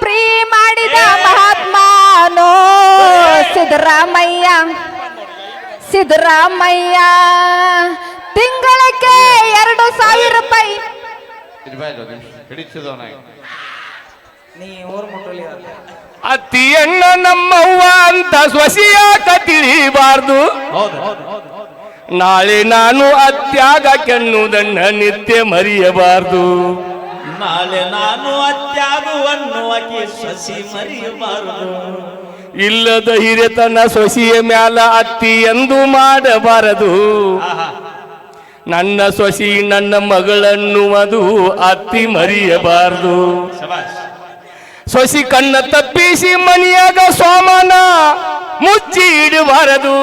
Free ಮಾಡಿದ ಮಹಾತ್ಮನೋ ಸಿದ್ದರಾಮಯ್ಯ. ಸಿದ್ದರಾಮಯ್ಯ ತಿಂಗಳಕ್ಕೆ ಎರಡು ಸಾವಿರ ರೂಪಾಯಿ. ಅತ್ತಿಯಣ್ಣ ನಮ್ಮವ್ವ ಅಂತ ಸ್ವಸಿಯಾಕ ತಿಳಿಬಾರ್ದು. ಹೌದು ನಾಳೆ ನಾನು ಅತ್ಯಾಗ ಕೆನ್ನುವುದನ್ನ ನಿತ್ಯ ಮರೆಯಬಾರ್ದು. ನಾಳೆ ನಾನು ಅತ್ಯಾಗುವನ್ನು ಅಕಿ ಸಸಿ ಮರಿಯಬಾರದು ಇಲ್ಲದ ಹಿರಿತನ ಸೊಸಿಯ ಮ್ಯಾಲ ಅತ್ತಿ ಎಂದು ಮಾಡಬಾರದು. ನನ್ನ ಸೊಸಿ ನನ್ನ ಮಗಳನ್ನುವುದು ಅತ್ತಿ ಮರಿಯಬಾರದು. ಸೊಸಿ ಕಣ್ಣ ತಪ್ಪಿಸಿ ಮನೆಯಾಗ ಸೋಮನ ಮುಚ್ಚಿ ಇಡಬಾರದು.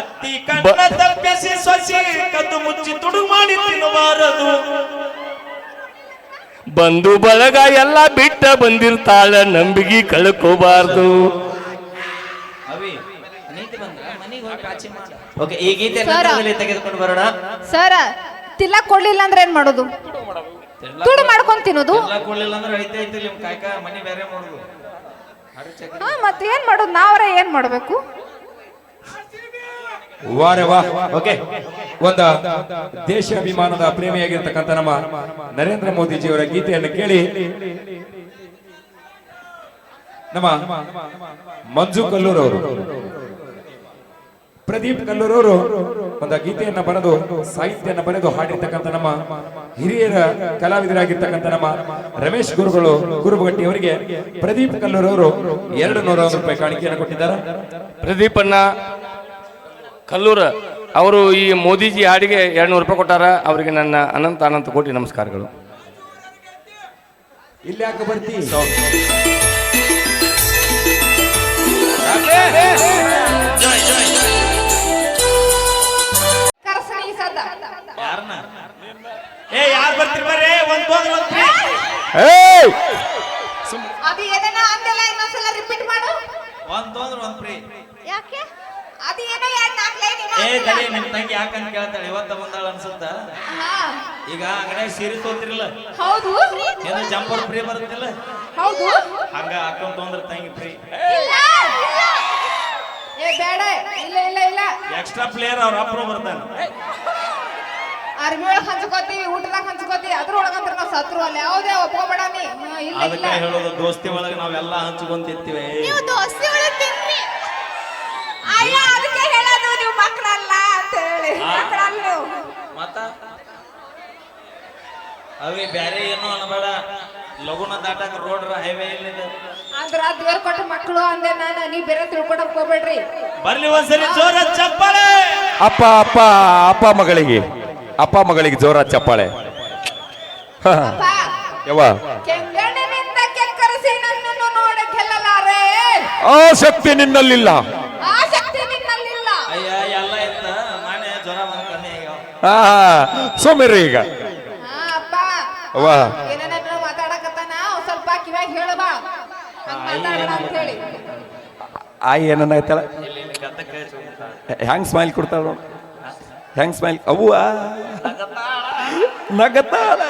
ಅತ್ತಿ ಕಣ್ಣ ತಪ್ಪಿಸಿ ಸೊಸಿ ಕದ್ದು ಮುಚ್ಚಿ ತುಡು ಮಾಡಿ ತಿನ್ನಬಾರದು. ಬಂಧು ಬಳಗ ಎಲ್ಲ ಬಿಟ್ಟ ಬಂದಿರ್ತಾಳ ನಂಬಿಗೆ ಕಳ್ಕೋಬಾರ್ದು. ಈ ಗೀತೆ ಸರ. ನಂತರದಲ್ಲಿ ತೆಗೆದುಕೊಂಡು ಬರೋಣ. ಸರ್ ತಿಲ್ಲಕ್ ಕೊಡ್ಲಿಲ್ಲ ಅಂದ್ರೆ ಏನ್ ಮಾಡೋದು? ತುಡು ಮಾಡ್ಕೊಂಡ್ ತಿನ್ನೋದು? ಎಲ್ಲ ಕೊಡ್ಲಿಲ್ಲ ಅಂದ್ರೆ ಐತೆ ಐತಿ ನಿಮ್ ಕಾಯ್ಕ ಮನಿ ಬೇರೆ ಮಾಡುದು. ಹರಿ ಚಕ್ರ. ಹಾ ಮತ್ತೆ ಏನ್ ಮಾಡೋದು? ನಾವ್ರ ಏನ್ ಮಾಡ್ಬೇಕು? ವಾರೆ ವಾ ಓಕೆ ಒಂದ ದೇಶಾಭಿಮಾನದ ಪ್ರೇಮಿಯಾಗಿರ್ತಕ್ಕಂಥ ನಮ್ಮ ನರೇಂದ್ರ ಮೋದಿಜಿಯವರ ಗೀತೆಯನ್ನು ಕೇಳಿ. ನಮ್ಮ ಮಂಜು ಕಲ್ಲೂರ್ ಅವರು, ಪ್ರದೀಪ್ ಕಲ್ಲೂರ್ ಅವರು ಒಂದು ಗೀತೆಯನ್ನ ಬರೆದು, ಸಾಹಿತ್ಯನ ಬರೆದು ಹಾಡಿರ್ತಕ್ಕಂಥ ನಮ್ಮ ಹಿರಿಯರ ಕಲಾವಿದರಾಗಿರ್ತಕ್ಕಂಥ ನಮ್ಮ ರಮೇಶ್ ಗುರುಗಳು ಗುರುಬಗಟ್ಟಿ ಅವರಿಗೆ ಪ್ರದೀಪ್ ಕಲ್ಲೂರ್ ಅವರು ಎರಡು ನೂರ ರೂಪಾಯಿ ಕಾಣಿಕೆಯನ್ನು ಕೊಟ್ಟಿದ್ದಾರೆ. ಪ್ರದೀಪಣ್ಣ ಕಲ್ಲೂರ ಅವರು ಈ ಮೋದಿಜಿ ಹಾಡಿಗೆ ಎರಡ್ನೂರು ರೂಪಾಯಿ ಕೊಟ್ಟಾರ. ಅವರಿಗೆ ನನ್ನ ಅನಂತ ಅನಂತ ಕೋಟಿ ನಮಸ್ಕಾರಗಳು. ಇಲ್ಲಿ ಯಾಕೆ ಬರ್ತಿ? ಕರ್ಸಣಿ ಸದ್ದ ಯಾರನ್ನ ಏ ಯಾರು ಬರ್ತೀರಿ ಬರ್ರಿ ಒಂದ್ ತೊಂದ್ರೆ ಒಂದ್ ಫ್ರೀ. ಏಯ್! ಅದು ಏನೇನ ಅಂದೆಲ್ಲ ಇನ್ನೊಂದ್ಸಲ ರಿಪೀಟ್ ಮಾಡು. ಒಂದ್ ತೊಂದ್ರೆ ಒಂದ್ ಫ್ರೀ ಯಾಕೆ? ಏ. ತಡಿ ನಿಮ್ ತಂಗಿ ಯಾಕಂತ ಕೇಳ್ತಾಳೆ? ಇವತ್ತ ಬಂದಾಳ ಅನ್ಸುತ್ತ? ಈಗ ಅಂಗಡಿಯಾಗ ಸೀರೆ ತೋತಿರಲ್ಲ? ಹೌದು. ಏನೋ ಜಂಪರ್ ಫ್ರೀ ಬರುತ್ತಿಲ್ಲ? ಹೌದು. ಹಂಗ ಹಾಕೊಂಡ್ ತೊಂದ್ರ ತಂಗಿ ಫ್ರೀ. ಏ ಬೇಡ. ಇಲ್ಲ ಇಲ್ಲ ಇಲ್ಲ. ಎಕ್ಸ್ಟ್ರಾ ಪ್ಲೇಯರ್ ಅವ್ರ ಅಪ್ರು ಬರ್ತಾನೆ. ಅರ್ಬಿ ಒಳಗ್ ಹಂಚ್ಕೋತೀವಿ ಊಟದಾಗ ಹಂಚ್ಕೋತೀವಿ. ಅದ್ರೊಳಗಂತ್ರ ನಾವು ಸತ್ರು ಅಲ್ಲಿ. ಯಾವುದೇ ಒಪ್ಕೋಬೇಡ ನೀ. ಇಲ್ಲ. ಅದಕ್ಕೆ ಹೇಳೋದು ದೋಸ್ತಿ ಒಳಗೆ ನಾವೆಲ್ಲ ಹಂಚ್ಕೊಂತಿರ್ತೀವಿ. ನೀವು ದೋಸ್ತಿ ಒಳಗೆ ತಿನ್ರಿ. ಅಯ್ಯ ಮಕ್ಕಳಲ್ಲ ಅಂತ ಹೇಳಿ. ಮಕ್ಕಳಲ್ಲ ಮತ್ತ? ಅವಿ ಬ್ಯಾರೆ ಏನು ಅನ್ಬೇಡ. ಲಗುನ ದಾಟಾಕ ರೋಡ್ ಹೈವೇ ಇಲ್ಲಿದೆ. ಅಂದ್ರ ದೇವ್ರ ಕೊಟ್ಟ ಮಕ್ಕಳು ಅಂದೆ ನಾನು ನೀವ್ ಬೇರೆ ತಿಳ್ಕೊಡಕ್ ಹೋಗ್ಬೇಡ್ರಿ. ಬರ್ಲಿ ಒಂದ್ಸರಿ ಜೋರ ಚಪ್ಪಾಳೆ. ಅಪ್ಪ ಅಪ್ಪ ಅಪ್ಪ ಮಗಳಿಗೆ. ಅಪ್ಪ ಮಗಳಿಗೆ ಜೋರ ಚಪ್ಪಾಳೆ. ಹ, ಯವ್ವ. ಕೆಂಗಣ್ಣಿನಿಂದ ಕೆಕ್ಕರಿಸಿ ನನ್ನನ್ನು ನೋಡ ಗೆಲ್ಲಲಾರೆ. ಆ ಶಕ್ತಿ ನಿನ್ನಲ್ಲಿಲ್ಲ. ಹಂಗ್ ಮಾತಾಡೋಣ ಈಗ ವಾ ಆಯಿ ಏನನ್ನ ಆಯ್ತಲ್ಲ. ಹೆಂಗ್ ಸ್ಮೈಲ್ ಕೊಡ್ತಾಳ ನೋಡು. ಹೆಂಗ್ ಸ್ಮೈಲ್ ಅವು ನಗತಾಳ.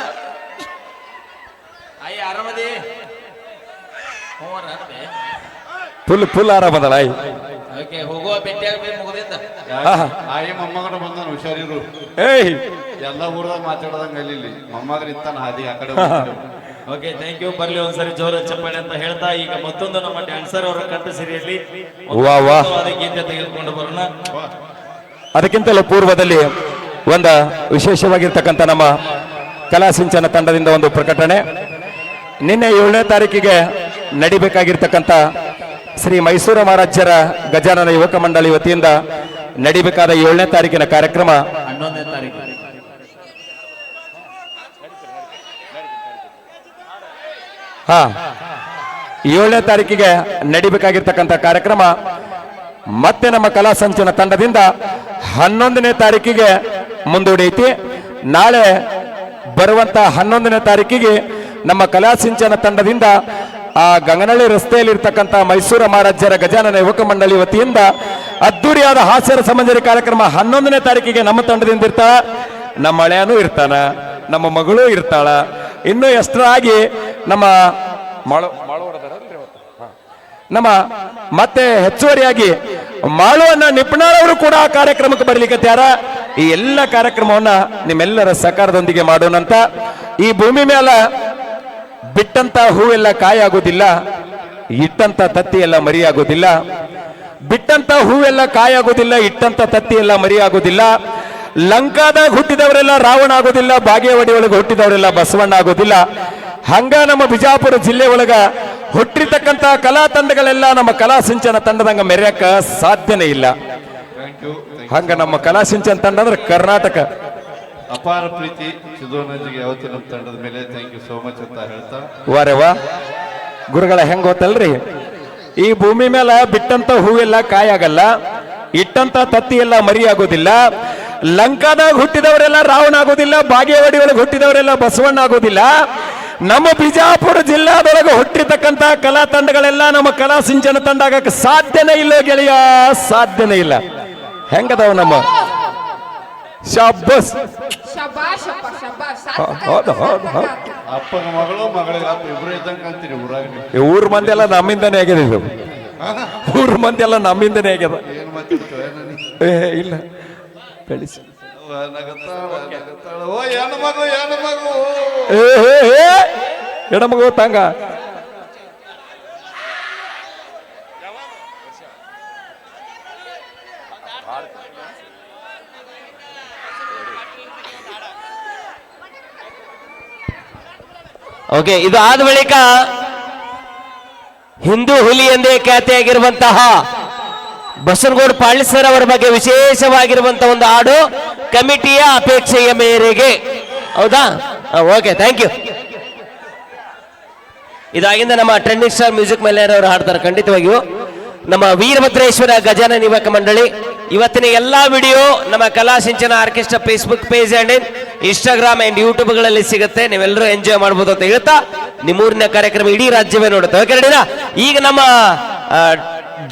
ಫುಲ್ ಫುಲ್ ಆರಾಮದಳ ಆಯಿ. ಓಕೆ ಭೇಟಿಯಾಗ. ಆಯಿ ಮೊಮ್ಮಗನ ಬಂದಾನ ಹುಷಾರಿರು. ಏಯ್. ಎಲ್ಲ ಊರದಾಗ ಮಾತಾಡದಂಗ ಅಲ್ಲಿ ಮೊಮ್ಮಗನ ಇತ್ತಾನ ಹಾದಿ ಆ ಕಡೆ ಓಕೆ ಥ್ಯಾಂಕ್ ಯು ಬರ್ಲಿ ಒಂದ್ಸರಿ ಜೋರ ಚಪ್ಪಾಳೆ ಅಂತ ಹೇಳ್ತಾ ಈಗ ಮತ್ತೊಂದು ನಮ್ಮ ಡ್ಯಾನ್ಸರ್ ಅವರ ಕಂಠ ಸಿರಿಯಲ್ಲಿ ವಾ, ವಾ. ಗೀತೆ ತೆಗೆದುಕೊಂಡು ಬರೋಣ. ಅದಕ್ಕಿಂತಲೂ ಪೂರ್ವದಲ್ಲಿ ಒಂದ ವಿಶೇಷವಾಗಿರ್ತಕ್ಕಂಥ ನಮ್ಮ ಕಲಾ ಸಿಂಚನ ತಂಡದಿಂದ ಒಂದು ಪ್ರಕಟಣೆ. ನಿನ್ನೆ ಏಳನೇ ತಾರೀಕಿಗೆ ನಡಿಬೇಕಾಗಿರ್ತಕ್ಕಂಥ ಶ್ರೀ ಮೈಸೂರು ಮಹಾರಾಜರ ಗಜಾನನ ಯುವಕ ಮಂಡಳಿ ವತಿಯಿಂದ ನಡಿಬೇಕಾದ ಏಳನೇ ತಾರೀಕಿನ ಕಾರ್ಯಕ್ರಮ. ಹನ್ನೊಂದನೇ ತಾರೀಕು. ಹಾ ಏಳನೇ ತಾರೀಕಿಗೆ ನಡಿಬೇಕಾಗಿರ್ತಕ್ಕಂಥ ಕಾರ್ಯಕ್ರಮ. ಮತ್ತೆ ನಮ್ಮ ಕಲಾ ಸಂಚನ ತಂಡದಿಂದ ಹನ್ನೊಂದನೇ ತಾರೀಕಿಗೆ ಮುಂದೂಡೈತಿ. ನಾಳೆ ಬರುವಂತ ಹನ್ನೊಂದನೇ ತಾರೀಕಿಗೆ ನಮ್ಮ ಕಲಾ ಸಿಂಚನ ತಂಡದಿಂದ ಆ ಗಂಗನಹಳ್ಳಿ ರಸ್ತೆಯಲ್ಲಿ ಇರ್ತಕ್ಕಂಥ ಮೈಸೂರು ಮಹಾರಾಜ್ಯರ ಗಜಾನನ ಯುವಕ ಮಂಡಳಿ ವತಿಯಿಂದ ಅದ್ದೂರಿಯಾದ ಹಾಸ್ಯರ ಸಮಂಜರಿ ಕಾರ್ಯಕ್ರಮ ಹನ್ನೊಂದನೇ ತಾರೀಕಿಗೆ ನಮ್ಮ ತಂಡದಿಂದ ಇರ್ತಾಳ, ನಮ್ಮ ಹಳೆಯನೂ ಇರ್ತಾನ, ನಮ್ಮ ಮಗಳೂ ಇರ್ತಾಳ. ಇನ್ನು ಎಷ್ಟರಾಗಿ ನಮ್ಮ ನಮ್ಮ ಮತ್ತೆ ಹೆಚ್ಚುವರಿಯಾಗಿ ಮಾಳುವನ್ನ ನಿಪುಣರವರು ಕೂಡ ಕಾರ್ಯಕ್ರಮಕ್ಕೆ ತಯಾರ. ಈ ಎಲ್ಲ ಕಾರ್ಯಕ್ರಮವನ್ನ ನಿಮ್ಮೆಲ್ಲರ ಸಹಕಾರದೊಂದಿಗೆ ಮಾಡೋಣಂತ ಈ ಭೂಮಿ ಮೇಲೆ ಬಿಟ್ಟಂತ ಹೂವೆಲ್ಲ ಕಾಯಾಗೋದಿಲ್ಲ ಇಟ್ಟಂತ ತತ್ತಿ ಎಲ್ಲ ಮರಿಯಾಗೋದಿಲ್ಲ. ಬಿಟ್ಟಂತ ಹೂವೆಲ್ಲ ಕಾಯಾಗೋದಿಲ್ಲ ಇಟ್ಟಂತ ತತ್ತಿ ಎಲ್ಲ ಮರಿಯಾಗೋದಿಲ್ಲ. ಲಂಕಾದಾಗ ಹುಟ್ಟಿದವರೆಲ್ಲ ರಾವಣ ಆಗೋದಿಲ್ಲ ಬಾಗೇವಾಡಿ ಒಳಗೆ ಹುಟ್ಟಿದವರೆಲ್ಲ ಬಸವಣ್ಣ ಆಗೋದಿಲ್ಲ. ಹಂಗ ನಮ್ಮ ಬಿಜಾಪುರ ಜಿಲ್ಲೆ ಒಳಗ ಹುಟ್ಟಿರ್ತಕ್ಕಂತಹ ಕಲಾ ತಂಡಗಳೆಲ್ಲ ನಮ್ಮ ಕಲಾ ಸಿಂಚನ ತಂಡದಂಗ ಮೆರೆಯಕ ಸಾಧ್ಯನೇ ಇಲ್ಲ. ಹಂಗ ನಮ್ಮ ಕಲಾ ಸಿಂಚನ ತಂಡ ಅಂದ್ರೆ ಕರ್ನಾಟಕ. ಅಪಾರ ಪ್ರೀತಿ ಸಿದ್ದೋನಜಿಗೆ ಯಾವತ್ತೂ ನಮ್ಮ ತಂಡದ ಮೇಲೆ. ಥ್ಯಾಂಕ್ ಯು ಸೋ ಮಚ್ ಅಂತ ಹೇಳ್ತಾ. ವಾರೆ ವಾ ಗುರುಗಳ ಹೆಂಗ್ ಗೊತ್ತಲ್ರಿ? ಈ ಭೂಮಿ ಮೇಲೆ ಬಿಟ್ಟಂತ ಹೂವೆಲ್ಲ ಕಾಯಾಗಲ್ಲ, ಇಟ್ಟಂತ ತತ್ತಿ ಎಲ್ಲ ಮರಿ ಲಂಕಾದಾಗ ಹುಟ್ಟಿದವರೆಲ್ಲ ರಾವಣ ಆಗೋದಿಲ್ಲ ಬಾಗೇವಾಡಿ ಒಳಗೆ ಹುಟ್ಟಿದವರೆಲ್ಲ ಬಸವಣ್ಣ ಆಗೋದಿಲ್ಲ ನಮ್ಮ ಬಿಜಾಪುರ ಜಿಲ್ಲಾದೊಳಗೆ ಹುಟ್ಟಿರ್ತಕ್ಕಂತ ಕಲಾ ತಂಡಗಳೆಲ್ಲ ನಮ್ಮ ಕಲಾ ಸಿಂಚನ ತಂಡ ಆಗಕ್ಕೆ ಸಾಧ್ಯನೇ ಇಲ್ಲ ಗೆಳೆಯ, ಸಾಧ್ಯನೇ ಇಲ್ಲ. ಹೆಂಗದವ ನಮ್ಮ? ಶಾಬಸ್ ಶಬಾಷ್ ಹೌದು, ಹೌದು, ಹೌದು. ಅಪ್ಪನ ಮಗಳು ಮಗಳಿಗೆ ಅಪ್ಪ ಇಬ್ರು ಇದ್ದಂಗೆ ಅಂತೀರಿ ಊರಾಗ ನೀವು ಈ ಊರ್ ಮಂದಿ ಎಲ್ಲ ನಮ್ಮಿಂದನೇ ಆಗಿದೆ ಇದು ಊರ್ ಮಂದಿ ಎಲ್ಲ ನಮ್ಮಿಂದನೇ ಆಗ್ಯದ ಏನು ಮಾತಾಡ್ತೇವೆ ಏ ಇಲ್ಲ. ಬೆಳೆಸಿ. ಓ ಏನು ಮಗು ಏನು ಮಗು. ಏ ಏ, ಏ. ಎಡಮಗು ತಂಗ. ಓಕೆ ಇದು ಆದ ಬಳಿಕ ಹಿಂದೂ ಹುಲಿ ಎಂದೇ ಖ್ಯಾತಿಯಾಗಿರುವಂತಹ ಬಸನಗೌಡ ಪಾಳಿಸರ್ ಸರ್ ಅವರ ಬಗ್ಗೆ ವಿಶೇಷವಾಗಿರುವಂತಹ ಒಂದು ಹಾಡು ಕಮಿಟಿಯ ಅಪೇಕ್ಷೆಯ ಮೇರೆಗೆ. ಹೌದಾ? ಓಕೆ ಥ್ಯಾಂಕ್ ಯು ಇದಾಗಿಂದ ನಮ್ಮ ಟ್ರೆಂಡಿಂಗ್ ಸ್ಟಾರ್ ಮ್ಯೂಸಿಕ್ ಮೇಲೆ ಅವರು ಹಾಡ್ತಾರೆ ಖಂಡಿತವಾಗಿಯೂ. ನಮ್ಮ ವೀರಭದ್ರೇಶ್ವರ ಗಜಾನ ನಿವಾಕ ಮಂಡಳಿ, ಇವತ್ತಿನ ಎಲ್ಲಾ ವಿಡಿಯೋ ನಮ್ಮ Kala Sinchana orchestra Facebook page and Instagram and ಯೂಟ್ಯೂಬ್ಗಳಲ್ಲಿ ಸಿಗುತ್ತೆ. ನೀವೆಲ್ಲರೂ ಎಂಜಾಯ್ ಮಾಡ್ಬೋದು ಅಂತ ಹೇಳ್ತಾ ನಿಮ್ಮೂರಿನ ಕಾರ್ಯಕ್ರಮ ಇಡೀ ರಾಜ್ಯವೇ ನೋಡುತ್ತೆ. ಓಕೆ ರೆಡಿನಾ ಈಗ ನಮ್ಮ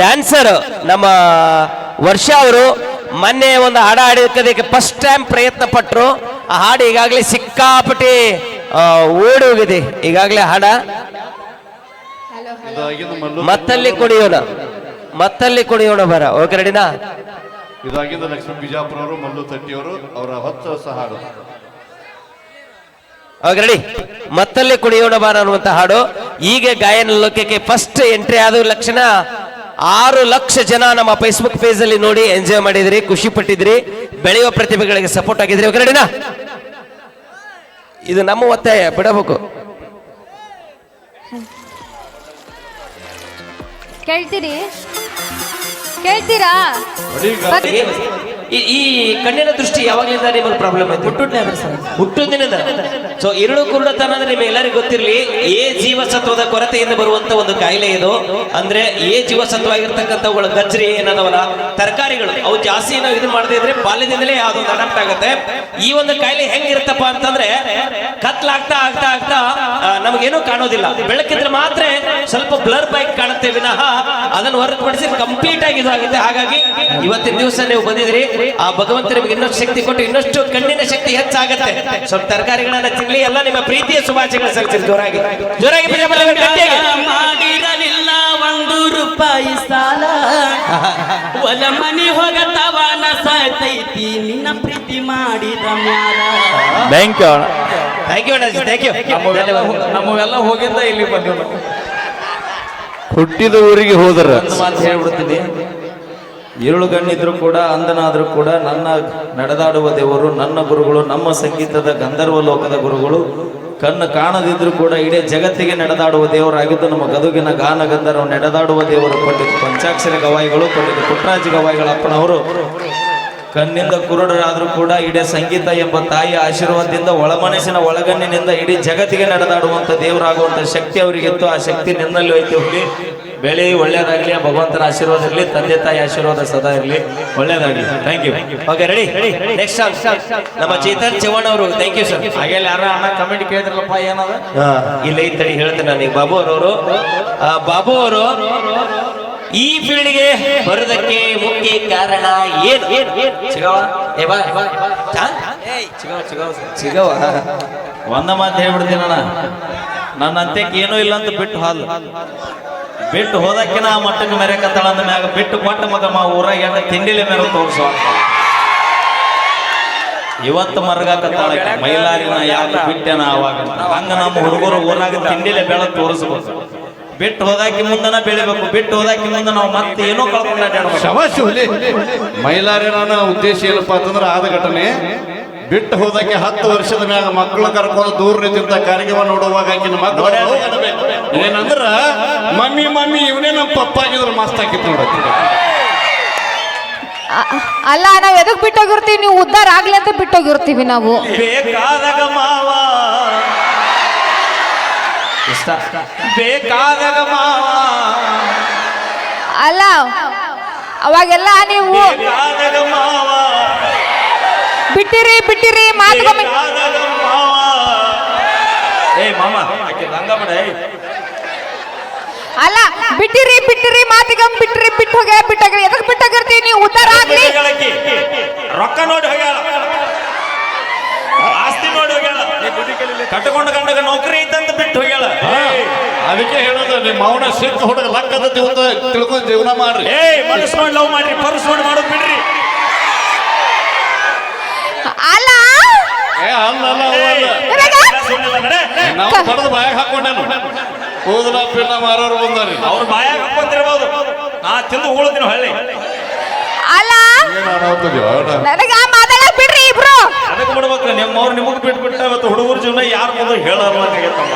ಡ್ಯಾನ್ಸರ್ ನಮ್ಮ ವರ್ಷ ಅವರು ಮೊನ್ನೆ ಒಂದು ಹಾಡ ಹಾಡಿದ್ದಕ್ಕೆ ಫಸ್ಟ್ ಟೈಮ್ ಪ್ರಯತ್ನ ಪಟ್ಟರು ಆ ಹಾಡು ಈಗಾಗಲೇ ಸಿಕ್ಕಾಪಟ್ಟಿ ಓಡಿ ಹೋಗಿದೆ. ಈಗಾಗಲೇ ಹಾಡ. ಮತ್ತಲ್ಲಿ ಕುಡಿಯೋಣ. ಮತ್ತಲ್ಲಿ ಕುಡಿಯೋಣ ಬರ. ಓಕೆ ರೆಡಿನಾ ಇದಾಗಿಂದ ಲಕ್ಷ್ಮೀ ಬಿಜಾಪುರ ಅವರು ಮಲ್ಲು ತಟ್ಟಿಯವರು ಅವರ ಹೊತ್ತು ಹೊಸ ಹಾಡು. ರೆಡಿ. ಮತ್ತಲ್ಲಿ ಕುಣಿಯೋಣ ಬಾರ ಅನ್ನುವಂತ ಹಾಡು. ಈಗ ಗಾಯನ ಲೋಕಕ್ಕೆ ಫಸ್ಟ್ ಎಂಟ್ರಿ ಆದ ಲಕ್ಷಣ ಆರು ಲಕ್ಷ ಜನ ನಮ್ಮ ಫೇಸ್ಬುಕ್ ಪೇಜ್ ಅಲ್ಲಿ ನೋಡಿ ಎಂಜಾಯ್ ಮಾಡಿದ್ರಿ ಖುಷಿ ಪಟ್ಟಿದ್ರಿ ಬೆಳೆಯುವ ಪ್ರತಿಭೆಗಳಿಗೆ ಸಪೋರ್ಟ್ ಆಗಿದ್ರಿ. ರೆಡಿನಾ? ಇದು ನಮ್ಮ ಒತ್ತಾಯ ಬಿಡಬೇಕು. ಕೇಳ್ತೀರಿ? ಕೇಳ್ತೀರಾ? ಈ- ಕಣ್ಣಿನ ದೃಷ್ಟಿ ಯಾವಾಗಲಿಂದ ನಿಮಗೆ ಪ್ರಾಬ್ಲಮ್ ಆಯ್ತು? ಹುಟ್ಟುದಿನದ? ಸೊ ಇರುಳು ಕುರುಡತನ ಅಂದ್ರೆ ನಿಮಗೆ ಎಲ್ಲರಿಗೂ ಗೊತ್ತಿರಲಿ ಎ ಜೀವಸತ್ವದ ಕೊರತೆಯಿಂದ ಬರುವಂತ ಒಂದು ಕಾಯಿಲೆ ಇದು. ಅಂದ್ರೆ ಎ ಜೀವಸತ್ವ ಆಗಿರ್ತಕ್ಕಂಥವುಗಳ ಗಜ್ರಿ ಏನದವಲ್ಲ? ತರಕಾರಿಗಳು. ಅವು ಜಾಸ್ತಿ ನಾವು ಇದು ಮಾಡದೇ ಇದ್ರೆ ಬಾಲ್ಯದಿಂದಲೇ ಯಾವ್ದೊಂದು ಅಡಾಪ್ಟ್ ಆಗುತ್ತೆ. ಈ ಒಂದು ಕಾಯಿಲೆ ಹೆಂಗಿರುತ್ತಪ್ಪ ಅಂತಂದ್ರೆ ಕತ್ಲಾಗ್ತಾ ಆಗ್ತಾ ಆಗ್ತಾ ನಮಗೇನು ಕಾಣೋದಿಲ್ಲ. ಬೆಳಕಿದ್ರೆ ಮಾತ್ರ ಸ್ವಲ್ಪ ಬ್ಲರ್ ಬೈಕ್ ಕಾಣುತ್ತೆ ವಿನಃ ಅದನ್ನು ಹೊರತುಪಡಿಸಿ ಕಂಪ್ಲೀಟ್ ಆಗಿ ಇದಾಗುತ್ತೆ. ಹಾಗಾಗಿ ಇವತ್ತಿನ ದಿವಸ ನೀವು ಬಂದಿದ್ರಿ. ಆ ಭಗವಂತ ನಿಮಗೆ ಇನ್ನಷ್ಟು ಶಕ್ತಿ ಕೊಟ್ಟು ಇನ್ನಷ್ಟು ಕಣ್ಣಿನ ಶಕ್ತಿ ಹೆಚ್ಚಾಗತ್ತೆ. ಸ್ವಲ್ಪ ತರಕಾರಿಗಳನ್ನ ತಿನ್ಲಿ ಎಲ್ಲ ನಿಮ್ಮ ಪ್ರೀತಿಯ ಶುಭಾಶಯಗಳು ಸಲ್ಲಿಸಿರಿ ಜೋರಾಗಿ. ಜೋರಾಗಿ. ಮಾಡಿರಲಿಲ್ಲ ಒಂದು ರೂಪಾಯಿ ಸಾಲ. ಒಲ ಮನಿ ಹೋಗತವನ ಸತೈತಿ ನಿನ್ನ ಪ್ರೀತಿ ಮಾಡಿದ ಮ್ಯಾಲ. Thank you thank you madam thank you ನಮ್ಮವೆಲ್ಲ ಹೋಗಿದ್ದ ಇಲ್ಲಿ ಬಂದಿಲ್ಲ ಹುಟ್ಟಿದ ಊರಿಗೆ ಹೋದ್ರೆ. ಮಾತು ಹೇಳ್ಬಿಡ್ತೀನಿ. ഇരുಳು ಗಣ್ಣಿದ್ರು ಕೂಡ ಅಂದನಾದರೂ ಕೂಡ ನನ್ನ ನಡೆದಾಡುವ ದೇವರು, ನನ್ನ ಗುರುಗಳು, ನಮ್ಮ ಸಂಗೀತದ ಗಂಧರ್ವ ಲೋಕದ ಗುರುಗಳು. ಕಣ್ಣು ಕಾಣದಿದ್ರು ಕೂಡ ಇಡೀ ಜಗತ್ತಿಗೆ ನಡೆದಾಡುವ ದೇವರಾಗಿದ್ದು ನಮ್ಮ ಗದುಗಿನ ಗಾನ ಗಂಧರ್ವ ನಡೆದಾಡುವ ದೇವರು ಪಂಡಿತ ಪಂಚಾಕ್ಷರ ಗವಾಯಿಗಳು, ಪಂಡಿತ ಪುಟ್ಟರಾಜ ಗವಾಯಿಗಳ ಅಪ್ಪನವರು. ಕಣ್ಣಿಂದ ಕುರುಡರಾದರೂ ಕೂಡ ಇಡೀ ಸಂಗೀತ ಎಂಬ ತಾಯಿಯ ಆಶೀರ್ವಾದದಿಂದ ಒಳಮನಸ್ಸಿನ ಒಳಗಣ್ಣಿನಿಂದ ಇಡೀ ಜಗತ್ತಿಗೆ ನಡೆದಾಡುವಂಥ ದೇವರಾಗುವಂಥ ಶಕ್ತಿ ಅವರಿಗಿತ್ತು. ಆ ಶಕ್ತಿ ನಿನ್ನಲ್ಲಿ ಹೋಯ್ತು. ಬೆಳೆ ಒಳ್ಳೇದಾಗ್ಲಿ ಭಗವಂತನ ಆಶೀರ್ವಾದ ಇರಲಿ ತಂದೆ ತಾಯಿ ಆಶೀರ್ವಾದ ಸದಾ ಇರಲಿ. ಒಳ್ಳೇದಾಗ್ಲಿ. Thank you okay ready next ನಮ್ಮ ಚೇತನ್ ಚವ್ಹಾಣ್ ಅವರು. ಥ್ಯಾಂಕ್ ಯು ಸರ್ ಹಾಗೆ ಯಾರ ಅಣ್ಣ ಕಮೆಂಟ್ ಕೇಳಿದ್ರಲ್ಲಪ್ಪ ಏನದ? ಇಲ್ಲ ಈ ತಡಿ ಹೇಳ್ತೇನೆ ನನಗೆ ಬಾಬು ಅವರು ಬಾಬು ಅವರು ಈ ಫೀಲ್ಡ್ಗೆ ಬರೋದಕ್ಕೆ ಮುಖ್ಯ ಕಾರಣ ಏನು? ಚಿಗವ ಚಿಗವ ಒಂದ ಮಾತು ಹೇಳ್ಬಿಡ್ತೀನಣ್ಣ ನನ್ನ ಅಂತ್ಯಕ್ಕೆ ಏನೂ ಇಲ್ಲ ಅಂತ ಬಿಟ್ಟು ಹಾಲು. ಬಿಟ್ಟು ಹೋದಕ್ಕಿನ ಆ ಮಟ್ಟಕ್ಕೆ ಮೆರೆಕತ್ತಾಳ ಅಂದ ಮ್ಯಾಗ ಬಿಟ್ಟು ಕೊಟ್ಟ ಮಗ ಮಾ ಊರಾಗ ಎಂಟ ತಿಂಡಿಲೆ ಮೇಲೆ ತೋರಿಸುವ ಇವತ್ತು ಮರಗಾಕತ್ತಾಳ. ಮೈಲಾರಿನ ಯಾಕೆ ಬಿಟ್ಟೆನ ಅವಾಗ ಹಂಗ ನಮ್ಮ ಹುಡುಗರು ಊರಾಗ ತಿಂಡಿಲೆ ಬೆಳೆ ತೋರಿಸ್ಬೋದು ಬಿಟ್ಟು ಹೋದಾಕಿ ಮುಂದನ ಬೆಳಿಬೇಕು. ಬಿಟ್ಟು ಹೋದಾಕಿ ಮುಂದೆ ನಾವು ಮತ್ತೆ ಏನೋ ಕಳ್ಕೊಂಡು ಮೈಲಾರಿನ ಉದ್ದೇಶ ಏನಪ್ಪಾ ಅಂತಂದ್ರೆ ಆದ ಘಟನೆ ಬಿಟ್ಟು ಹೋದಕ್ಕೆ ಹತ್ತು ವರ್ಷದ ಮ್ಯಾಗ ಮಕ್ಕಳು ಕರ್ಕೊಂಡು ದೂರ ನಿಂತಿದ್ದ ಕಾರ್ಯಕ್ರಮ ನೋಡುವಾಗ ಆಕಿನ ಮಕ್ಕಳು ಏನಂದ್ರ ನಮ್ಮ ಪಪ್ಪ ಆಗಿದ್ರು ಮಸ್ತ್ ಆಗಿತ್ತು ಅ- ಅಲ್ಲ ನಾವ್ ಎದಕ್ ಬಿಟ್ಟೋಗಿರ್ತೀವಿ? ನೀವು ಉದ್ದಾರ ಆಗ್ಲಿ ಅಂತ ಬಿಟ್ಟೋಗಿರ್ತೀವಿ ನಾವು. ಬೇಕಾದಾಗ ಮಾವ. ಇಷ್ಟ? ಬೇಕಾದಾಗ ಮಾವ. ಅಲ್ಲ ಅವಾಗೆಲ್ಲ ನೀವು ಬೇಕಾದಾಗ ಮಾವ. ಬಿಟ್ಟಿರಿ ಬಿಟ್ಟಿರಿ ಮಾತು ಬೇಕಾದಾಗ ಮಾವ. ಏ ಮಾಮ ಆಕೆ ಬಿಡ. ಅಲ್ಲ ಬಿಟ್ಟಿರಿ ಬಿಟ್ಟಿರಿ ಮಾತಿಗಮ್ ಬಿಟ್ಟಿರಿ ಬಿಟ್ಟು ಹೋಗ್ಯ ಬಿಟ್ಟಗ್ರಿ ಎದಕ್ ಬಿಟ್ಟಗಿರ್ತಿ ನೀವು ಉತ್ತರ ಆಗ್ಲಿ. ರೊಕ್ಕ ನೋಡಿ ಹೋಗ್ಯಾಳ. ಆಸ್ತಿ ನೋಡಿ ಹೋಗ್ಯಾಳ. ಕಟ್ಕೊಂಡ ಗಂಡಗ ನೌಕರಿ ಐತಂತ ಬಿಟ್ಟು ಹೋಗ್ಯಾಳ. ಅದಕ್ಕೆ ಹೇಳೋದು ನಿಮ್ಮ ಮೌನ ಸಿಕ್ಕ ಹುಡುಗ ಲಕ್ಕದ ತಿಳ್ಕೊಂಡು ತಿಳ್ಕೊಂಡು ಜೀವನ ಮಾಡ್ರಿ. ಏ ಮನಸ್ಸು ನೋಡಿ ಲವ್ ಮಾಡ್ರಿ ಪರ್ಸ್ ನೋಡಿ ಮಾಡೋದು ಬಿಡ್ರಿ. ಅಲ್ಲ? ಏ ಅಲ್ಲ ಅಲ್ಲ. ನಾವು ಪಡೆದು ಬಾಯಾಗ ಹಾಕೊಂಡೇನು. ಕೂದಲ ಪಿನ್ನ ಮಾರೋರು ಬಂದಾರಿ? ಅವ್ರ ಬಾಯಾಗ ಹಾಕೊಂತಿರ್ಬೋದು ನಾ ತಿಂದು ಉಳಿದಿನ ಹಳ್ಳಿ. ಅಲ್ಲ? ನನಗ ಮಾತಾಡಕ್ ಬಿಡ್ರಿ ಇಬ್ರು. ಅದಕ್ಕೆ ಬಿಡ್ಬೇಕು ನಿಮ್ಮವ್ರು ನಿಮಗೆ ಬಿಟ್ಟು ಬಿಟ್ಟ ಇವತ್ತು ಹುಡುಗರ ಜೀವನ ಯಾರು ಮುಂದೆ ಹೇಳರ್ಲಾಗೈತಮ್ಮ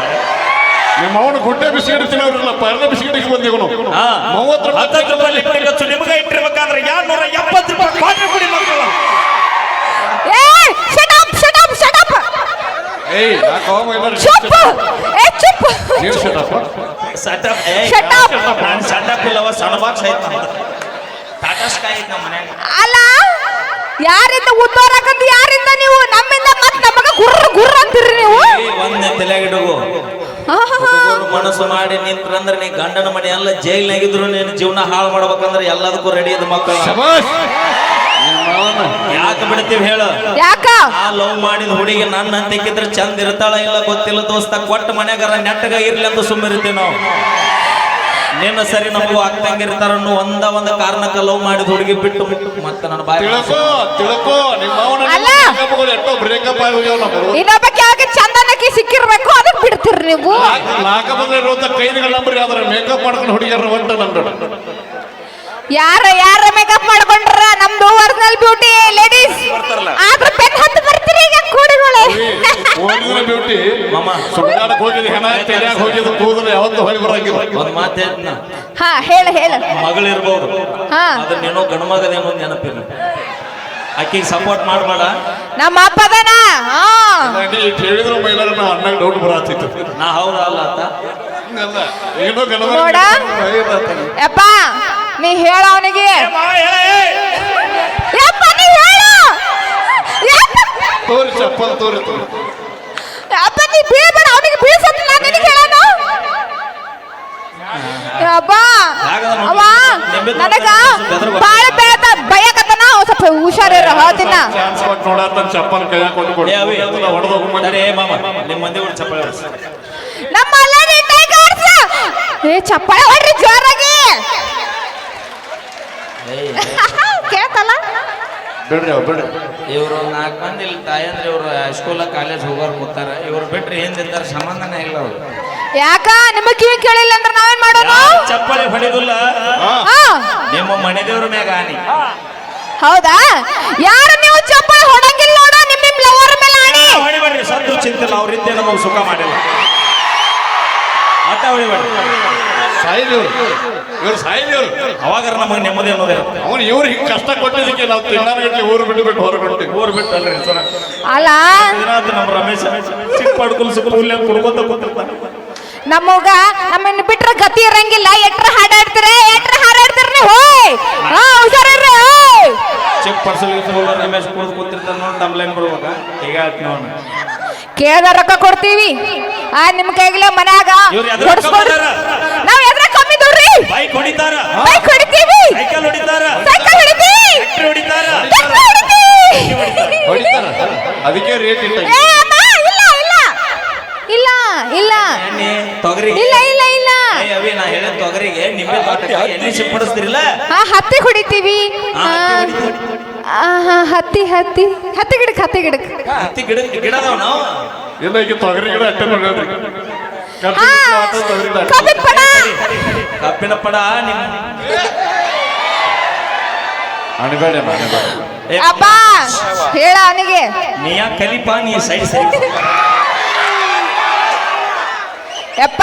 ನಿಮ್ಮ ಅವನು ಗುಡ್ಡೆ ಬಿಸಿಗೆ ತಿನ್ನೋರಿಲ್ಲ ಪರ್ಣ ಬಿಸ್ಕಿಟಿಗೆ ಬಂದಿವ್ ನಾವು ಹಾ ಮೂವತ್ತು ಹತ್ತತ್ತು ರೂಪಾಯಿ ಇಪ್ಪತ್ತು ನಿಮಗೆ ಇಟ್ಟಿರ್ಬೇಕಾದ್ರೆ ಯಾರು ನೂರ ಎಪ್ಪತ್ತು ರೂಪಾಯಿ ಕ್ವಾಟ್ರ್ ಕೊಡಿ ಮಕ್ಕಳು. ಏ shut up shut up shut up ಏಯ್ ಯಾಕೋ ಮೈಲಾರಿ ಚುಪ್ ಏ ಚುಪ್ ನೀವು ಸಟಪ್. ನಾನು ಸಟಪ್ ಇಲ್ಲವ ಸಣ್ಣ ಬಾಕ್ಸ್ ಐತೆ ನಮ್ದು. ಟಾಟಾ ಸ್ಕೈ ಐತೆ ನಮ್ಮ ಮನ್ಯಾಗ. ಅಲ್ಲ ಯಾರಿಂದ ಉದ್ಧಾರ ಆಗಂತ ಯಾರಿಂದ ನೀವು? ನಮ್ಮಿಂದ ಮತ್ ನಮಗ ಗುರ್ರ ಗುರ್ರ ಅಂತೀರಿ ನೀವು? ಒಂದ್ನೇ ತಲೆಗಿಡುಗು ಆಹಾಹಾ. ಹುಡುಗರು ಮನಸ್ಸು ಮಾಡಿ ನಿಂತ್ರಂದ್ರೆ ನೀ ಗಂಡನ ಮನೆ ಎಲ್ಲ ಜೈಲ್ನಾಗಿದ್ರು ನೀನು ಜೀವನ ಹಾಳು ಮಾಡ್ಬೇಕಂದ್ರೆ ಎಲ್ಲದಕ್ಕೂ ರೆಡಿ ಇದ್ದ ಮಕ್ಕಳು. ಯಾಕೆ ಬಿಡ್ತೀವಿ ಹೇಳು? ಯಾಕ? ಆ ಲವ್ ಮಾಡಿದ ಹುಡುಗಿ ನನ್ನ ಅಂತಿಕ್ಕಿದ್ರೆ ಚಂದ ಇರ್ತಾಳ ಇಲ್ಲ ಗೊತ್ತಿಲ್ಲ ದೋಸ್ತ? ಕೊಟ್ಟ ಮನೆಗಾರ ನೆಟ್ಟಗ ಇರ್ಲಿ ಅಂತ ಸುಮ್ಮನಿರ್ತೀವಿ ನಾವು. ನಿನ್ನ ಸರಿ ನಮಗೂ ಆಗ್ತಂಗಿರ್ತಾರ ಅನ್ನೋ ಒಂದ ಒಂದ ಕಾರಣಕ್ಕೆ ಲವ್ ಮಾಡಿದ ಹುಡುಗಿ ಬಿಟ್ಟು ಮತ್ತೆ ನನ್ನ ಬಾಯಿ ತಿಳ್ಕೋ ತಿಳ್ಕೋ. ನಿಮ್ಮ. ಎಷ್ಟೋ ಬ್ರೇಕಪ್ ಆಗಿ ಇನ್ನೊಬ್ಬಕ್ಕೆ ಚಂದನಕ್ಕೆ ಸಿಕ್ಕಿರ್ಬೇಕು ಅದಕ್ಕೆ ಬಿಡ್ತೀರಿ ನೀವು? ನಾಲ್ಕ ಬಂದ್ರೆ ಇರುವಂತ ಕೈದಿಗಳ ನಂಬರ್ ಯಾವ್ದಾರ ಮೇಕಪ್ ಮಾಡ್ಕೊಂಡು ಹುಡುಗಿಯರ ಹೊಂಟ ನಂದು ಯಾರ ಯಾರ ಮೇಕಪ್ ಮಾಡ್ಕೊಂಡ್ರ? ನಮ್ದು ಒರಿಜಿನಲ್ ಬ್ಯೂಟಿ ಲೇಡೀಸ್ ಆದ್ರ ಪೆನ್ ಹತ್ತು ಬರ್ತೀರಿ ಈಗ ಕೂಡಿಗಳು. ಒರಿಜಿನಲ್ ಬ್ಯೂಟಿ ಮಾಮ ಸುಡ್ಗಾಡಕ್ ಹೋಗಿದ್ದು ಹೆಣ ತೆರ್ಯಾಗ ಹೋಗಿದ್ದು ಕೂದಲು ಯಾವತ್ತು ಹೊಳಿ ಬರಂಗಿಲ್ಲ. ಒಂದ್ ಮಾತು ಹೇಳ್ತೀನಿ ಹಾ ಹೇಳ ಹೇಳ. ಮಗಳಿರ್ಬೋದು. ಹಾ. ಅದನ್ನೇನೋ ಗಂಡ ಗಂಡು ಒಂದ್ ನೆನಪಿಲ್ಲ. ಆಕಿಗೆ ಸಪೋರ್ಟ್ ಮಾಡಬೇಡ. ನಮ್ಮ ಅಪ್ಪದನ ಹಾ. ಹೇಳಿದ್ರು ಮೈಲಾರ ನಾ ಅಣ್ಣಗೆ ಡೌಟ್ ಬರತ್ತಿತ್ತು ನಾ ಹೌದಾ ಅಲ್ಲ ಅಂತ? ಏನೋ ನೋಡ. ಯಪ್ಪ. ನೀ ಹೇಳ ಅವನಿಗೆ. ತೋರಿ ಚಪ್ಪಲ್ ತೋರಿ ತೋರಿ. ಯಪ್ಪ ನೀ ಬೀಳ್ಬೇಡ ಅವನಿಗೆ ಬೀಳ್ಸತ್ ನಾನು ನಿನಗೆ ಹೇಳೋಣ ಯಪ್ಪ ಅವ ನನಗ. ಬಾಳ ಸ್ವಲ್ಪ ಹುಷಾರಿರ ಹೇಳ್ತೀನ ಚಾನ್ಸ್ ಕೊಟ್ಟು ನೋಡತ್ತ ಚಪ್ಪಲ್ ಕೈಯಾಗ ಕೊಟ್ಟು ಕೊಡು. ಏ ಅವಿ, ಹೊಡೆದ ಮಾಮ ನಿಮ್ಮ ಮಂದಿ ಕೂಡ ಚಪ್ಪಳೆ ನಮ್ಮ ಏ ಚಪ್ಪಾಳೆ ಹೊಡ್ರಿ ಜೋರಾಗಿ. ಕೇಳ್ತಲ್ಲ? ಬಿಡ್ರಿ ಅವ್ ಬಿಡ್ರಿ. ಇವರು ನಾಲ್ಕು ಮಂದಿ ಇಲ್ಲಿ ತಾಯಂದ್ರೆ ಇವರು ಸ್ಕೂಲ ಕಾಲೇಜ್ ಹೋಗೋರು ಕೂತಾರ. ಇವ್ರು ಬಿಟ್ರೆ ಹಿಂದಿದ್ದಾರೆ ಸಂಬಂಧನೇ ಇಲ್ಲ ಅವ್ರು. ಯಾಕ? ನಿಮ್ಮ ಕಿವಿ ಕೇಳಿಲ್ಲ ಅಂದ್ರೆ ನಾವೇನ್ ಮಾಡೋದು? ಚಪ್ಪಲಿ ಹೊಡಿದಿಲ್ಲ? ಹಾ. ನಿಮ್ಮ ಮನೆ ದೇವ್ರ ಮ್ಯಾಗ ಆನಿ. ಹೌದಾ? ಯಾರು ನೀವು ಚಪ್ಪಲಿ ಹೊಡಂಗಿಲ್ಲ ನೋಡ ನಿಮ್ಮ ನಿಮ್ ಲವರ್ ಮೇಲೆ ಆಡಿ ಹೊಡಿಬೇಡ್ರಿ ಸದ್ದು ಚಿಂತಿಲ್ಲ ಅವ್ರಿಂದ ನಮಗೆ ಸುಖ ಮಾಡಿಲ್ಲ. ಆಟ ಮಾಡಿ. ಸಾಯಿಲಿ ಇವ್ರು ಇವ್ರು ಸಾಯಿಲಿ ಇವ್ರು ಅವಾಗ ನಮಗೆ ನೆಮ್ಮದಿ ಅನ್ನೋದೇ ಅವ್ರು ಅವನು ಇವ್ರು ಹಿಂಗೆ ಕಷ್ಟ ಕೊಟ್ಟಿದ್ದಕ್ಕೆ ನಾವು ತಿಂಗಾನ ಗಟ್ಟಲೆ ಊರು ಬಿಟ್ಟು ಬಿಟ್ಟು ಹೊರಗೆ ಹೊಂಟಿವಿ ಊರ್ ಬಿಟ್ಟಲ್ರಿ ಸರ? ಅಲ್ಲ? ಆತು ನಮ್ಮ ರಮೇಶ್ ಚಿಕ್ಕ ಪಡ್ಕಲ್ ಸುಕ್ಕಲ್ ಹುಲ್ಲೆ ಕುಡ್ಕೊತ ಕೂತಿರ್ತಾನೆ. ನಮಗ ನಮ್ಮನ್ನ ಬಿಟ್ರ ಗತಿ ಇರಂಗಿಲ್ಲ. ಎಟ್ರ ಹಾಡಾಡ್ತೀರ? ಎಟ್ರ ಹಾಡಾಡ್ತೀರ? ನೀವು ಹೋಯ್! ಹಾ ಹುಷಾರಿರ್ರಿ ಹೋಯ್! ಚಿಕ್ಕ ಪರ್ಸಲ್ ರಮೇಶ್ ಕುಡ್ದು ಕೂತಿರ್ತಾನೆ ನೋಡಿ ಲೈನ್ ಬಿಡುವಾಗ ಈಗ ಆಯ್ತು ನೋಡ ಕೇಳ್ದ ರೊಕ್ಕ ಕೊಡ್ತೀವಿ. ಆ ನಿಮ್ ಕೈಗಿಲ್ಲ ಮನ್ಯಾಗ. ಇವ್ರು ಎದ್ರ ಹೊಡ್ಸ್ಕೊಡ್ರಿ. ಕಮ್ಮಿ ನಾವ್ ಎದ್ರ ಕಮ್ಮಿ ನೋಡ್ರಿ ಬೈಕ್ ಹೊಡಿತಾರ? ಬೈಕ್ ಹೊಡಿತೀವಿ. ಸೈಕಲ್ ಹೊಡಿತಾರ? ಸೈಕಲ್ ಹೊಡಿತೀವಿ. ಟ್ರ್ಯಾಕ್ಟರ್ ಹೊಡಿತಾರ? ಟ್ರ್ಯಾಕ್ಟರ್ ಹೊಡಿತೀವಿ. ಹೊಡಿತಾರ? ಅದಕ್ಕೆ ರೇಟ್ ಇಟ್ಟ ಏ ಅಮ್ಮ, ಇಲ್ಲ ಇಲ್ಲ. ಇಲ್ಲ ಇಲ್ಲ. ಎಣ್ಣೆ ತೊಗರಿಗೆ ಇಲ್ಲ ಇಲ್ಲ ಇಲ್ಲ. ಏ ಅವಿ ನಾ ಹೇಳಿದ ತೊಗರಿಗೆ ನಿಂಬೆ ತೋಟಕ್ಕೆ ಎಣ್ಣೆ ಸಿಂಪಡಿಸ್ತಿರಲ್ಲ ಹಾ ಹತ್ತಿ ಹೊಡಿತೀವಿ. ಹಾ, ಆ, ಹತ್ತಿ ಆ, ಹತ್ತಿ ಹತ್ತಿ. ಹತ್ತಿ ಗಿಡಕ್ ಹತ್ತಿ ಗಿಡಕ್ ಹತ್ತಿ ಗಿಡ ಗಿಡ ಅದಾವ ನಾವು. ಇಲ್ಲ ಈಗ ತೊಗರಿ ಗಿಡ ಅಟ್ಟೆ ನೋಡ್ರಿ ಹಾ ಕಬ್ಬಿನ ಪಡ. ಕಬ್ಬಿನ ಪಡ ನಿಮ್ ಅಣಬೇಡ ಅಣಬೇಡ. ಹೇಳ ಅವನಿಗೆ. ನೀ ಯಾ ಕಲಿಪ ನೀ ಸೈಡ್ ಸೈಡ್ ಯಪ್ಪ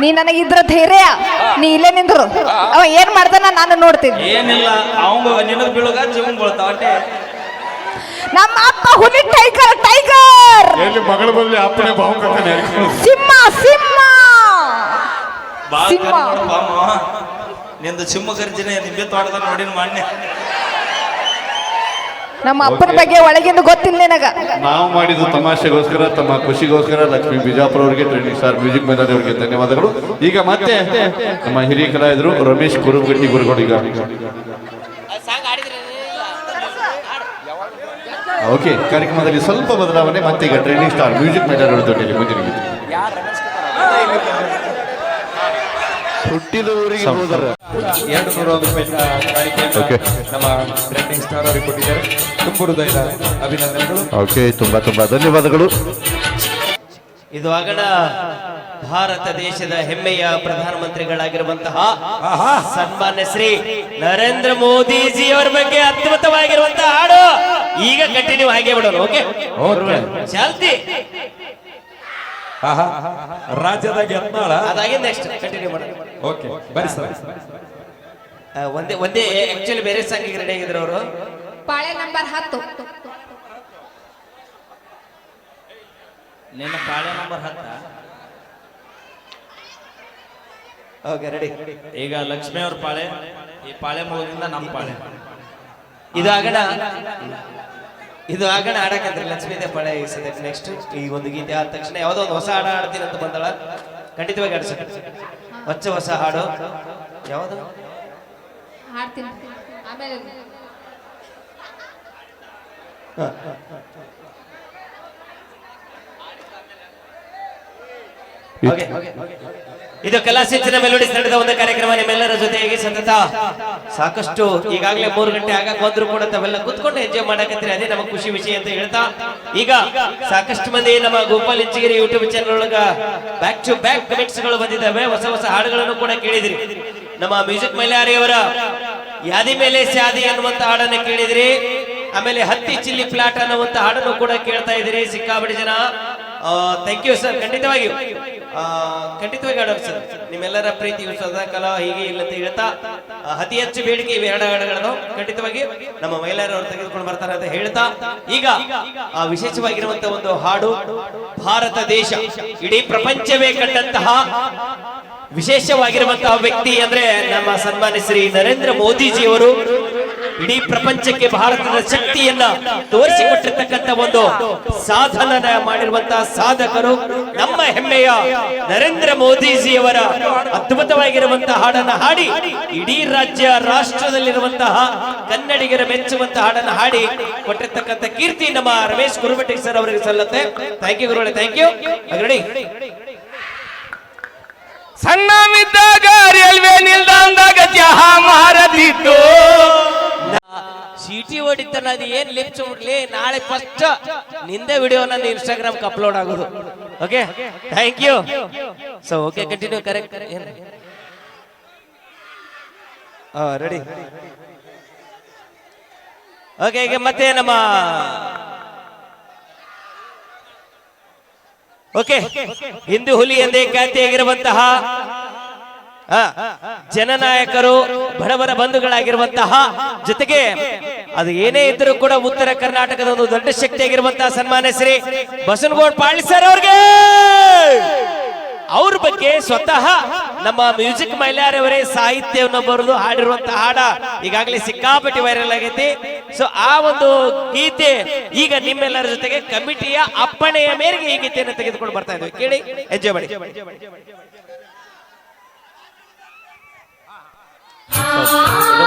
ನೀ ನನಗಿದ್ರ ಧೈರ್ಯ. ನೀ ಇಲ್ಲೇ ನಿಂದ್ರು. ಅವ ಏನ್ ಮಾಡ್ತಾನ ನಾನು ನೋಡ್ತೀನಿ. ಏನಿಲ್ಲ ಅವಂಗ ನಿನ್ನ ಬೀಳುಗ ಜೀವನ್ ಬೀಳ್ತಾವ ನಮ್ಮ ಅಪ್ಪ ಹುಲಿ ಟೈಗರ್ ಟೈಗರ್. ಎಲ್ಲಿ ಮಗಳ ಬದಲಿ ಅಪ್ಪನೇ ಬಾವುಕಂತಾನೆ ಸಿಂಹ ಸಿಂಹ. ಸಿಂಹ. ಬಾಮ ಅಮ್ಮ ನಿಂದು ಸಿಂಹ ಗರ್ಜನೆ ನಿಂಬೆ ತೋಟದ ನೋಡಿನ ಮಾನ್ಯ ನಮ್ಮ ಅಪ್ಪನ ಬಗ್ಗೆ ಒಳಗಿಂದ ಗೊತ್ತಿಲ್ಲ ನಿನಗ. ನಾವು ಮಾಡಿದ ತಮಾಷೆಗೋಸ್ಕರ ತಮ್ಮ ಖುಷಿಗೋಸ್ಕರ ಲಕ್ಷ್ಮಿ ಬಿಜಾಪುರ ಅವರಿಗೆ ಟ್ರೈನಿಂಗ್ ಸರ್ ಮ್ಯೂಸಿಕ್ ಮೇಧಾವಿ ಅವರಿಗೆ ಧನ್ಯವಾದಗಳು. ಈಗ ಮತ್ತೆ ನಮ್ಮ ಹಿರಿಯ ಕಲಾವಿದರು ರಮೇಶ್ ಕುರುಬಗಟ್ಟಿ ಗುರುಗಳು ಈಗ. ಓಕೆ ಕಾರ್ಯಕ್ರಮದಲ್ಲಿ ಸ್ವಲ್ಪ ಬದಲಾವಣೆ ಮತ್ತೆ ಈಗ ಟ್ರೈನಿಂಗ್ ಸ್ಟಾರ್ ಮ್ಯೂಸಿಕ್ ಮೇಡರ್ ಮುಂದಿನ ಗೀತೆ. ಹುಟ್ಟಿದವರಿಗೆ ಹೋದರ. ಎರಡು ನೂರ ಒಂದು ರೂಪಾಯಿ ನಮ್ಮ ಟ್ರೆಂಡಿಂಗ್ ಸ್ಟಾರ್ ಅವರಿಗೆ ಕೊಟ್ಟಿದ್ದಾರೆ. ತುಂಬ ಹೃದಯದ ಅಭಿನಂದನೆಗಳು. ಓಕೆ ತುಂಬಾ ತುಂಬಾ ಧನ್ಯವಾದಗಳು. ಇದು ಆಗಣ ಭಾರತ ದೇಶದ ಹೆಮ್ಮೆಯ ಪ್ರಧಾನಮಂತ್ರಿಗಳಾಗಿರುವಂತಹ ಸನ್ಮಾನ್ಯ ಶ್ರೀ ನರೇಂದ್ರ ಮೋದಿಜಿ ಅವರ ಬಗ್ಗೆ ಅದ್ಭುತವಾಗಿರುವಂತಹ ಹಾಡು. ಈಗ ಕಂಟಿನ್ಯೂ ಆಗೇ ಬಿಡೋಣ ಓಕೆ? ಓಕೆ. ಚಾಲ್ತಿ. ಆಹಾ. ರಾಜ್ಯದ ಯತ್ನಾಳ ಅದಾಗಿ ನೆಕ್ಸ್ಟ್ ಕಂಟಿನ್ಯೂ ಮಾಡೋಣ. ಓಕೆ ಬರಿ ಸರ್. ಒಂದೇ ಒಂದೇ ಆಕ್ಚುಲಿ ಬೇರೆ ಸಾಂಗಿಗೆ ರೆಡಿ ಆಗಿದ್ರು ಅವರು. ಪಾಳೆ ನಂಬರ್ ಹತ್ತು. ನಿನ್ನ ಪಾಳೆ ನಂಬರ್ ಹತ್ತ? ಓಕೆ ರೆಡಿ ಈಗ ಲಕ್ಷ್ಮಿ ಅವ್ರ ಪಾಳೆ. ಈ ಪಾಳೆ ಮುಗಿದಿಂದ ನಮ್ಮ ಪಾಳೆ. ಇದು ಆಗಣ. ಇದು ಆಗಣ ಆಡಕಂದ್ರೆ ಲಕ್ಷ್ಮೀ ಪಾಳೆ ನೆಕ್ಸ್ಟ್ ಈ ಒಂದು ಗೀತೆ ಆದ ತಕ್ಷಣ ಯಾವುದೋ ಒಂದು ಹೊಸ ಹಾಡು ಆಡ್ತೀನಿ ಅಂತ ಬಂದಳ. ಖಂಡಿತವಾಗಿ ಆಡಿಸ ಹೊಚ್ಚ ಹೊಸ ಹಾಡು. ಯಾವುದು? ಹಾಡ್ತೀನಿ. ಆಮೇಲೆ ಇದು ಕಲಾಸಿಂಚನ ಮೆಲೋಡಿ ನಡೆದ ಒಂದು ಕಾರ್ಯಕ್ರಮ ನಿಮ್ಮೆಲ್ಲರ ಜೊತೆಗೆ ಸತತ ಸಾಕಷ್ಟು ಈಗಾಗಲೇ ಮೂರು ಗಂಟೆ ಆಗಕ್ ಹೋದ್ರು ಕೂಡ ತಾವೆಲ್ಲ ಕುತ್ಕೊಂಡು ಎಂಜಾಯ್ ಮಾಡಕತ್ತೀರಿ. ಅದೇ ನಮ್ಮ ಖುಷಿ ವಿಷಯ ಅಂತ ಹೇಳ್ತಾ. ಈಗ ಸಾಕಷ್ಟು ಮಂದಿ ನಮ್ಮ ಗೋಪಾಲ್ ಇಂಚಿಗಿರಿ ಯೂಟ್ಯೂಬ್ ಚಾನಲ್ ಒಳಗ ಬ್ಯಾಕ್ ಟು ಬ್ಯಾಕ್ ಕಮೆಂಟ್ಸ್ಗಳು ಬಂದಿದ್ದಾವೆ. ಹೊಸ ಹೊಸ ಹಾಡುಗಳನ್ನು ಕೂಡ ಕೇಳಿದ್ರಿ. ನಮ್ಮ ಮ್ಯೂಸಿಕ್ ಮೈಲಾರಿಯವರ ಯಾದಿ ಮೇಲೆ ಸ್ಯಾದಿ ಅನ್ನುವಂತ ಹಾಡನ್ನ ಕೇಳಿದ್ರಿ. ಆಮೇಲೆ ಹತ್ತಿ ಚಿಲ್ಲಿ ಫ್ಲಾಟ್ ಅನ್ನುವಂತ ಹಾಡನ್ನು ಕೂಡ ಕೇಳ್ತಾ ಇದ್ರಿ ಸಿಕ್ಕಾಪಟ್ಟೆ ಜನ ಥ್ಯಾಂಕ್ ಯು ಸರ್ ಖಂಡಿತವಾಗಿ ಖಂಡಿತವಾಗಿ ಹಾಡೋರು ಸರ್ ನಿಮ್ಮೆಲ್ಲರ ಪ್ರೀತಿ ಸದಾ ಕಲಾ ಹೀಗೆ ಇಲ್ಲ ಅಂತ ಹೇಳ್ತಾ ಅತಿ ಹೆಚ್ಚು ಬೇಡಿಕೆ ಇವೆ ಎರಡು ಹಾಡುಗಳನ್ನು. ಖಂಡಿತವಾಗಿ ನಮ್ಮ ಮಹಿಳೆಯರವರು ತೆಗೆದುಕೊಂಡು ಬರ್ತಾರೆ ಅಂತ ಹೇಳ್ತಾ, ಈಗ ಆ ವಿಶೇಷವಾಗಿರುವಂತಹ ಒಂದು ಹಾಡು, ಭಾರತ ದೇಶ. ಇಡೀ ಪ್ರಪಂಚವೇ ಕಂಡಂತಹ ವಿಶೇಷವಾಗಿರುವಂತಹ ವ್ಯಕ್ತಿ ಅಂದ್ರೆ ನಮ್ಮ ಸನ್ಮಾನ್ಯ ಶ್ರೀ ನರೇಂದ್ರ ಮೋದಿಜಿಯವರು. ಇಡೀ ಪ್ರಪಂಚಕ್ಕೆ ಭಾರತದ ಶಕ್ತಿಯನ್ನ ತೋರಿಸಿಕೊಟ್ಟಿರ್ತಕ್ಕಂಥ ಒಂದು ಸಾಧನ ಮಾಡಿರುವಂತಹ ಸಾಧಕರು ನಮ್ಮ ಹೆಮ್ಮೆಯ ನರೇಂದ್ರ ಮೋದಿಜಿಯವರ ಅದ್ಭುತವಾಗಿರುವಂತಹ ಹಾಡನ್ನ ಹಾಡಿ, ಇಡೀ ರಾಜ್ಯ, ರಾಷ್ಟ್ರದಲ್ಲಿರುವಂತಹ ಕನ್ನಡಿಗರ ಮೆಚ್ಚುವಂತಹ ಹಾಡನ್ನ ಹಾಡಿ ಕೊಟ್ಟಿರ್ತಕ್ಕಂಥ ಕೀರ್ತಿ ನಮ್ಮ ರಮೇಶ್ ಗುರುಮಠಿ ಸರ್ ಅವರಿಗೆ ಸಲ್ಲತ್ತೆ. ಥ್ಯಾಂಕ್ ಯು ಗುರುಗಳೇ ಥ್ಯಾಂಕ್ ಯು ರೆಡಿ ಸಣ್ಣವಿದ್ದಾಗ ರೈಲ್ವೆ ನಿಲ್ದಾಣದಾಗ ಚಹಾ ಮಾರದಿತ್ತು. ಸಿಟಿ ಹೊಡಿತಾನ ಅದು ಏನ್ ಲಿಪ್ಸ್ ಬಿಡ್ಲಿ ನಾಳೆ ಫಸ್ಟ್ ನಿಂದೆ ವಿಡಿಯೋ ನನ್ನ ಇನ್ಸ್ಟಾಗ್ರಾಮ್ ಅಪ್ಲೋಡ್ ಆಗೋದು. Okay thank you so okay continue correct ready okay ಈಗ ಮತ್ತೆ ನಮ್ಮ ಓಕೆ ಹಿಂದೂ ಹುಲಿ ಎಂದೇ ಖ್ಯಾತಿಯಾಗಿರುವಂತಹ ಜನನಾಯಕರು, ಬಡವರ ಬಂಧುಗಳಾಗಿರುವಂತಹ ಜೊತೆಗೆ ಅದು ಏನೇ ಇದ್ರೂ ಕೂಡ ಉತ್ತರ ಕರ್ನಾಟಕದ ಒಂದು ದೊಡ್ಡ ಶಕ್ತಿಯಾಗಿರುವಂತಹ ಸನ್ಮಾನ್ಯ ಶ್ರೀ ಬಸನಗೌಡ್ ಪಾಳಿ ಸರ್ ಅವ್ರಿಗೆ! ಅವ್ರ ಬಗ್ಗೆ ಸ್ವತಃ ನಮ್ಮ ಮ್ಯೂಸಿಕ್ ಮೈಲಾರವರೇ ಸಾಹಿತ್ಯವನ್ನು ಬರೆದು ಹಾಡಿರುವಂತಹ ಹಾಡ ಈಗಾಗಲೇ ಸಿಕ್ಕಾಪಟ್ಟಿ ವೈರಲ್ ಆಗೈತಿ. ಸೊ ಆ ಒಂದು ಗೀತೆ ಈಗ ನಿಮ್ಮೆಲ್ಲರ ಜೊತೆಗೆ ಕಮಿಟಿಯ ಅಪ್ಪಣೆಯ ಮೇರೆಗೆ ಈ ಗೀತೆಯನ್ನು ತೆಗೆದುಕೊಂಡು ಬರ್ತಾ ಇದ್ವಿ. ಕೇಳಿ ಎಂಜಾಯ್ ಮಾಡಿ. 啊